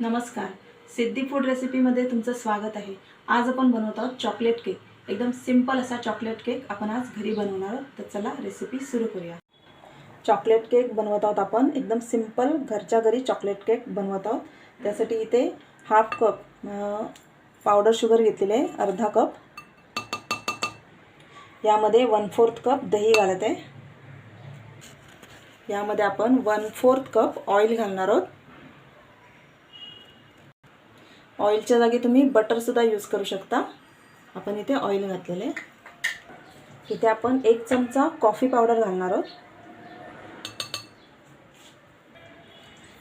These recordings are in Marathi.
नमस्कार. सिद्धी फूड रेसिपीमध्ये तुमचं स्वागत आहे. आज आपण बनवत आहोत चॉकलेट केक एकदम सिंपल असा चॉकलेट केक आपण आज घरी बनवणार आहोत. तर चला रेसिपी सुरू करूया. चॉकलेट केक बनवत आहोत आपण. एकदम सिंपल घरच्या घरी चॉकलेट केक बनवत आहोत. त्यासाठी इथे हाफ कप पावडर शुगर घेतलेली आहे. अर्धा कप यामध्ये वन फोर्थ कप दही घालत आहे. यामध्ये आपण वन फोर्थ कप ऑइल घालणार आहोत. ऑइलच्या जागी तुम्ही बटरसुद्धा यूज करू शकता. आपण इथे ऑइल घातलेलं. आहे इथे आपण एक चमचा कॉफी पावडर घालणार आहोत.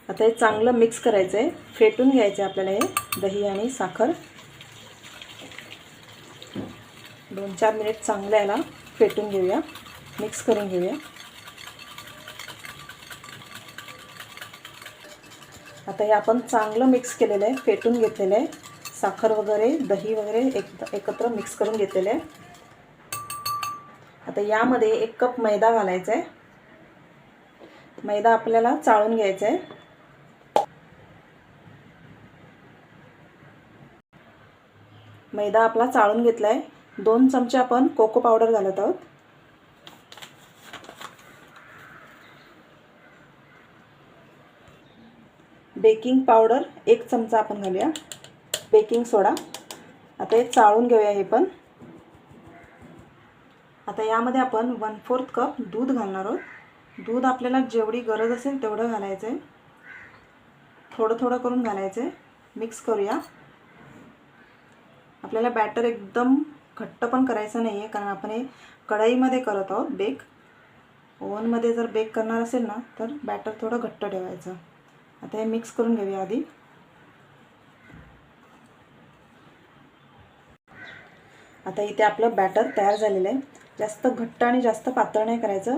आता हे चांगलं मिक्स करायचं आहे फेटून घ्यायचं आहे आपल्याला हे दही आणि साखर. दोन चार मिनिट चांगलं याला फेटून घेऊया. मिक्स करून घेऊया. आता हे आपण चांगलं मिक्स केलेलं आहे फेटून घेतलेलं आहे. साखर वगैरे दही वगैरे एक एकत्र मिक्स करून घेतलेलं आहे. आता यामध्ये एक कप मैदा घालायचा आहे. मैदा आपल्याला चाळून घ्यायचा आहे. मैदा आपला चाळून घेतला आहे दोन चमचे आपण कोको पावडर घालत आहोत. बेकिंग पावडर एक चमचा आपण घालूया. Baking soda. आता हे चाळून घेऊया हे पण. आता यामध्ये आपण वन फोर्थ कप दूध घालणार आहोत. दूध आपल्याला जेवढी गरज असेल तेवढं घालायचं आहे थोडं थोडं करून घालायचं आहे मिक्स करूया. आपल्याला बॅटर एकदम घट्ट पण करायचं नाही आहे कारण आपण हे कढईमध्ये करत आहोत बेक ओव्हनमध्ये जर बेक करणार असेल ना तर बॅटर थोडं घट्ट ठेवायचं. आता हे मिक्स करून घेऊया आधी. आता इथे आपलं बॅटर तयार झालेलं आहे. जास्त घट्ट आणि जास्त पातळ नाही करायचं.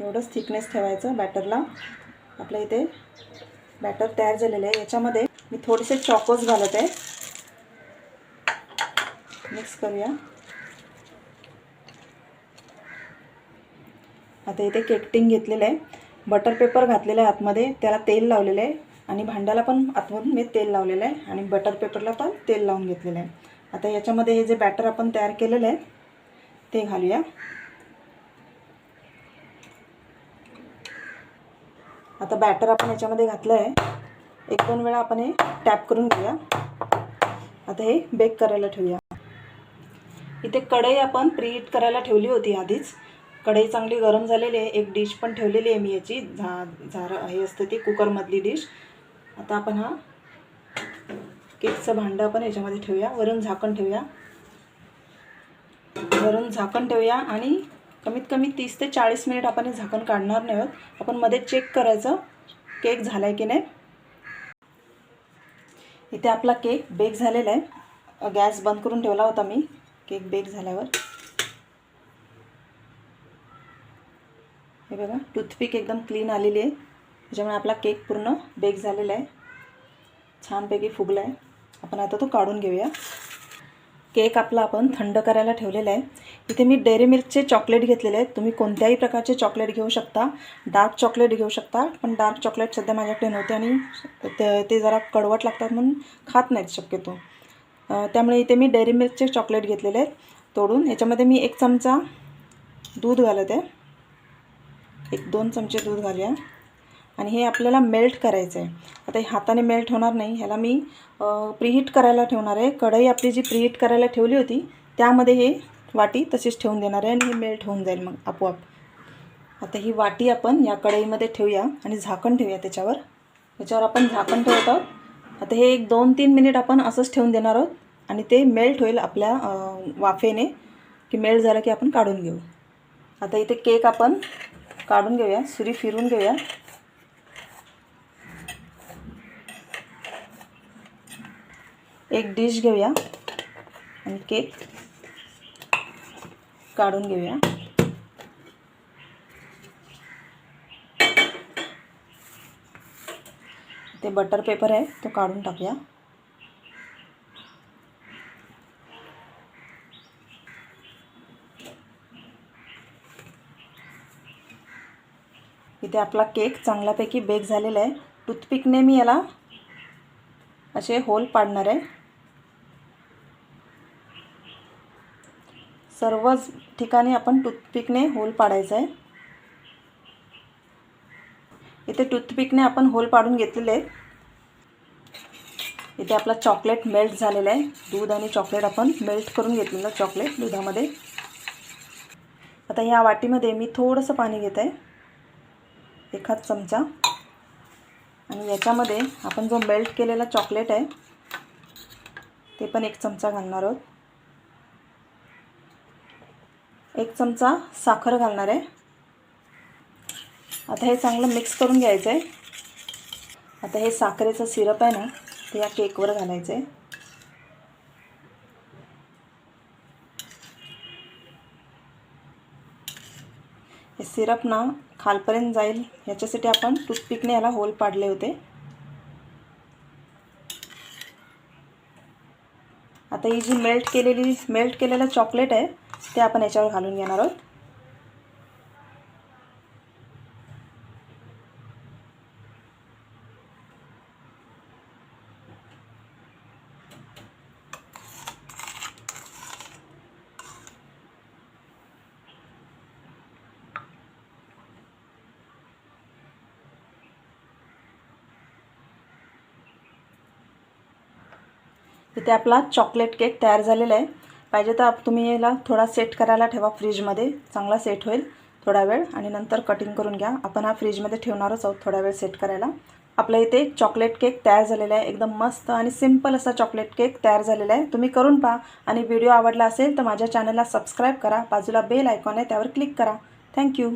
एवढंच थिकनेस ठेवायचं बॅटरला आपल्या इथे बॅटर तयार झालेलं आहे. याच्यामध्ये मी थोडेसे चॉकोज घालत आहे. मिक्स करूया. आता इथे केकटिंग घेतलेलं आहे. बटर पेपर घातलेलं आहे आतमध्ये त्याला तेल लावलेलं आहे आणि भांड्याला पण आतमधून मी तेल लावलेलं आहे आणि बटर पेपरला पण तेल लावून घेतलेलं आहे. आता याच्यामध्ये हे जे बॅटर आपण तयार केलेलं आहे ते घालूया. आता बॅटर आपण याच्यामध्ये घातलं आहे. एक दोन वेळा आपण हे टॅप करून घेऊया. आता हे बेक करायला ठेवूया. इथे कढई आपण प्रीहीट करायला ठेवली होती आधीच. कढई चांगली गरम झालेली आहे. एक डिश पण ठेवलेली आहे मी याची. झा झार हे असते ती कुकरमधली डिश आता आपण हा केकचं भांडं आपण याच्यामध्ये ठेवूया. वरून झाकण ठेवूया. वरून झाकण ठेवूया आणि कमीत कमी तीस ते चाळीस मिनिट आपण हे झाकण काढणार नाही आहोत. आपण मध्ये चेक करायचं केक झाला आहे की नाही. इथे आपला केक बेक झालेला आहे. गॅस बंद करून ठेवला होता मी. केक बेक झाल्यावर. हे बघा टूथपिक एकदम क्लीन आलेली आहे. त्याच्यामुळे आपला केक पूर्ण बेक झालेला आहे. छानपैकी फुगला आहे आपण आता तो काढून घेऊया. केक आपला आपण थंड करायला ठेवलेला आहे. इथे मी डेअरी मिल्कचे चॉकलेट घेतलेले आहेत. तुम्ही कोणत्याही प्रकारचे चॉकलेट घेऊ शकता. डार्क चॉकलेट घेऊ शकता. पण डार्क चॉकलेट सध्या माझ्याकडे नव्हते आणि ते ते जरा कडवट लागतात म्हणून खात नाहीत शक्यतो. त्यामुळे इथे मी डेअरी मिल्कचे चॉकलेट घेतलेले आहेत. तोडून. याच्यामध्ये मी एक चमचा दूध घालत आहे. एक दोन चमचे दूध घालूया. आणि हे आपल्याला मेल्ट करायचं आहे आता हे हाताने मेल्ट होणार नाही. ह्याला मी प्रीहीट करायला ठेवणार आहे. कढई आपली जी प्रीहीट करायला ठेवली होती त्यामध्ये हे वाटी तशीच ठेवून देणार आहे आणि हे मेल्ट होऊन जाईल मग आपोआप. आता ही वाटी आपण या कढईमध्ये ठेवूया आणि झाकण ठेवूया त्याच्यावर. त्याच्यावर आपण झाकण ठेवत आहोत. आता हे एक दोन तीन मिनिट आपण असंच ठेवून देणार आहोत. आणि ते मेल्ट होईल आपल्या वाफेने. की मेल्ट झालं की आपण काढून घेऊ. आता इथे केक आपण काढून घेऊया, सुरी फिरून घेऊया. एक डिश आणि केक काढून घेऊया. ते बटर पेपर आहे तो काढून टाकूया. इथे आपला केक चांगल्यापैकी बेक झालेला आहे. टूथपिकने मी याला असे होल पाडणार आहे. सर्वच ठिकाणी आपण टूथपिकने होल पाडायचा आहे. इथे टूथपिकने आपण होल पाडून घेतलेले आहेत. इथे आपला चॉकलेट मेल्ट झालेला आहे. दूध आणि चॉकलेट आपण मेल्ट करून घेतलेलं चॉकलेट दुधामध्ये. आता ह्या वाटीमध्ये मी थोडंसं पाणी घेत आहे. एखाद चमचा. आणि याच्यामध्ये आपण जो मेल्ट केलेला चॉकलेट आहे ते पण एक चमचा घालणार आहोत. एक चमचा साखर घालणार आहे. आता हे चांगलं मिक्स करून घ्यायचं आहे आता हे साखरेचं सिरप आहे ना ते या केकवर घालायचं आहे हे सिरप ना खालपर्यंत जाईल. ह्याच्यासाठी आपण टूथपिकने याला होल पाडले होते. आता ही जी मेल्ट केलेली मेल्ट केलेलं चॉकलेट आहे ते आपण याच्यावर घालून घेणार आहोत. इथे आपला चॉकलेट केक तयार झालेला आहे. पाहिजे तर तुम्ही याला थोडा सेट करायला ठेवा फ्रीजमध्ये चांगला सेट होईल थोडा वेळ आणि नंतर कटिंग करून घ्या. आपण हा फ्रीजमध्ये ठेवणारच आहोत थोडा वेळ सेट करायला. आपल्या इथे चॉकलेट केक तयार झालेला आहे. एकदम मस्त आणि सिंपल असा चॉकलेट केक तयार झालेला आहे. तुम्ही करून पहा आणि व्हिडिओ आवडला असेल तर माझ्या चॅनलला सबस्क्राईब करा. बाजूला बेल आयकॉन आहे त्यावर क्लिक करा. थँक्यू